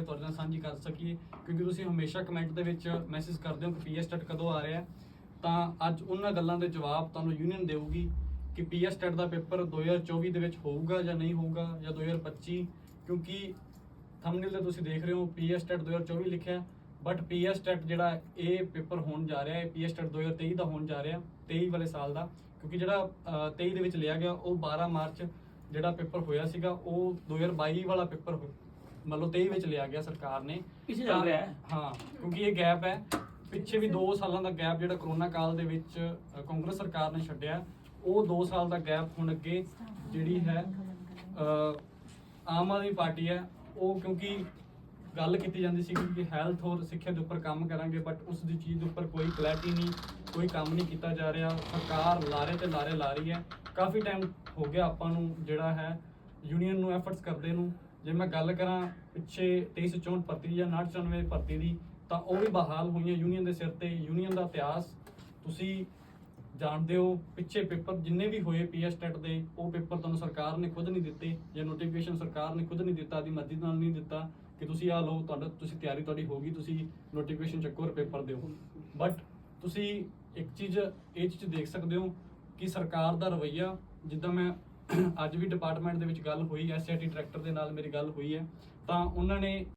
ਤੁਹਾਡੇ ਨਾਲ ਸਾਂਝੀ ਕਰ ਸਕੀਏ ਕਿਉਂਕਿ ਤੁਸੀਂ ਹਮੇਸ਼ਾ ਕਮੈਂਟ ਦੇ ਵਿੱਚ ਮੈਸੇਜ ਕਰਦੇ ਹੋ ਕਿ ਪੀਐਸ ਟੈਟ ਕਦੋਂ ਆ ਰਿਹਾ ਤਾਂ ਅੱਜ ਉਹਨਾਂ ਗੱਲਾਂ ਦੇ ਜਵਾਬ ਤੁਹਾਨੂੰ ਯੂਨੀਅਨ ਦੇਊਗੀ ਕਿ ਪੀਐਸ ਟੈਟ ਦਾ ਪੇਪਰ 2024 ਦੇ ਵਿੱਚ ਹੋਊਗਾ ਜਾਂ ਨਹੀਂ ਹੋਊਗਾ ਜਾਂ 2025 ਕਿਉਂਕਿ ਥੰਬਨੇਲ ਤੇ ਤੁਸੀਂ ਦੇਖ ਰਹੇ ਹੋ ਪੀਐਸ ਟੈਟ 2024 ਲਿਖਿਆ ਬਟ ਪੀਐਸ ਟੈਟ ਜਿਹੜਾ ਇਹ ਪੇਪਰ ਹੋਣ ਜਾ ਰਿਹਾ ਹੈ ਪੀਐਸ ਟੈਟ 2023 ਦਾ ਹੋਣ ਜਾ ਰਿਹਾ 23 ਵਾਲੇ ਸਾਲ ਦਾ ਕਿਉਂਕਿ ਜਿਹੜਾ ਅਹ, 23 ਦੇ ਵਿੱਚ ਲਿਆ ਗਿਆ ਉਹ 12 ਮਾਰਚ ਜਿਹੜਾ ਪੇਪਰ ਹੋਇਆ ਸੀਗਾ ਉਹ 2022 ਵਾਲਾ ਪੇਪਰ ਹੋ- ਮਤਲਬ 23 ਵਿੱਚ ਲਿਆ ਗਿਆ ਸਰਕਾਰ ਨੇ। ਪਿੱਛੇ ਚੱਲ ਰਿਹਾ ਹੈ। ਹਾਂ ਕਿਉਂਕਿ ਇਹ ਗੈਪ ਹੈ। ਪਿੱਛੇ ਵੀ 2 ਸਾਲਾਂ ਦਾ ਗੈਪ ਜਿਹੜਾ ਕਰੋਨਾ ਕਾਲ ਦੇ ਵਿੱਚ ਅ, ਕਾਂਗਰਸ ਸਰਕਾਰ ਨੇ ਛੱਡਿਆ ਉਹ 2 ਸਾਲ ਦਾ ਗੈਪ ਹੁਣ ਅੱਗੇ ਜਿਹੜੀ ਹੈ ਅ, ਆਮ ਆਦਮੀ ਪਾਰਟੀ ਹੈ ਉਹ ਕਿਉਂਕਿ ਗੱਲ ਕੀਤੀ ਜਾਂਦੀ ਸੀ ਕਿ ਹੈਲਥ ਔਰ ਸਿੱਖਿਆ ਦੇ ਉੱਪਰ ਕੰਮ ਕਰਾਂਗੇ ਬਟ ਉਸ ਦੀ ਚੀਜ਼ ਦੇ ਉੱਪਰ ਕੋਈ ਕਲੈਰਿਟੀ ਨਹੀਂ ਕੋਈ ਕੰਮ ਨਹੀਂ ਕੀਤਾ ਜਾ ਰਿਹਾ। ਸਰਕਾਰ ਲਾਰੇ ਤੇ ਲਾਰੇ ਲਾ ਰਹੀ ਹੈ। ਕਾਫੀ ਟਾਈਮ ਹੋ ਗਿਆ ਆਪਾਂ ਨੂੰ ਜਿਹੜਾ ਹੈ ਯੂਨੀਅਨ ਨੂੰ ਐਫਰਟਸ ਕਰਦੇ ਨੂੰ। ਜੇ ਮੈਂ ਗੱਲ ਕਰਾਂ ਪਿੱਛੇ 2364 ਭਰਤੀ ਜਾਂ 994 ਭਰਤੀ ਦੀ, ਤਾਂ ਉਹ ਵੀ ਬਹਾਲ ਹੋਈਆਂ ਯੂਨੀਅਨ ਦੇ ਸਿਰ ਤੇ, ਯੂਨੀਅਨ ਦਾ ਇਤਿਹਾਸ। ਤੁਸੀਂ ਜਾਣਦੇ ਹੋ, ਪਿੱਛੇ ਪੇਪਰ ਜਿੰਨੇ ਵੀ ਹੋਏ ਪੀਐਸ ਟੈਟ ਦੇ, ਉਹ ਪੇਪਰ ਤੁਹਾਨੂੰ ਸਰਕਾਰ ਨੇ ਖੁਦ ਨਹੀਂ ਦਿੱਤੇ, ਜਾਂ ਨੋਟੀਫਿਕੇਸ਼ਨ ਸਰਕਾਰ ਨੇ ਖੁਦ ਨਹੀਂ ਦਿੱਤਾ ਦੀ ਮਰਜ਼ੀ ਨਾਲ ਨਹੀਂ ਦਿੱਤਾ ਕਿ ਤੁਸੀਂ ਆ ਲਓ, ਤੁਹਾਡਾ, ਤੁਸੀਂ ਤਿਆਰੀ ਤੁਹਾਡੀ ਹੋਗੀ ਤੁਸੀਂ ਨੋਟੀਫਿਕੇਸ਼ਨ ਚੱਕੋ ਔਰ ਪੇਪਰ ਦਿਓ। ਬਟ ਤੁਸੀਂ ਇੱਕ ਚੀਜ਼, ਇਹ ਚੀਜ਼ ਦੇਖ ਸਕਦੇ ਹੋ ਕਿ ਸਰਕਾਰ ਦਾ ਰਵੱਈਆ, ਜਿੱਦਾਂ ਮੈਂ ਅੱਜ ਵੀ ਡਿਪਾਰਟਮੈਂਟ ਦੇ ਵਿੱਚ ਗੱਲ ਹੋਈ ਐਸਆਈਟੀ ਡਾਇਰੈਕਟਰ ਦੇ ਨਾਲ ਮੇਰੀ ਗੱਲ ਹੋਈ ਹੈ। ਤਾਂ ਉਹਨਾਂ ਨੇ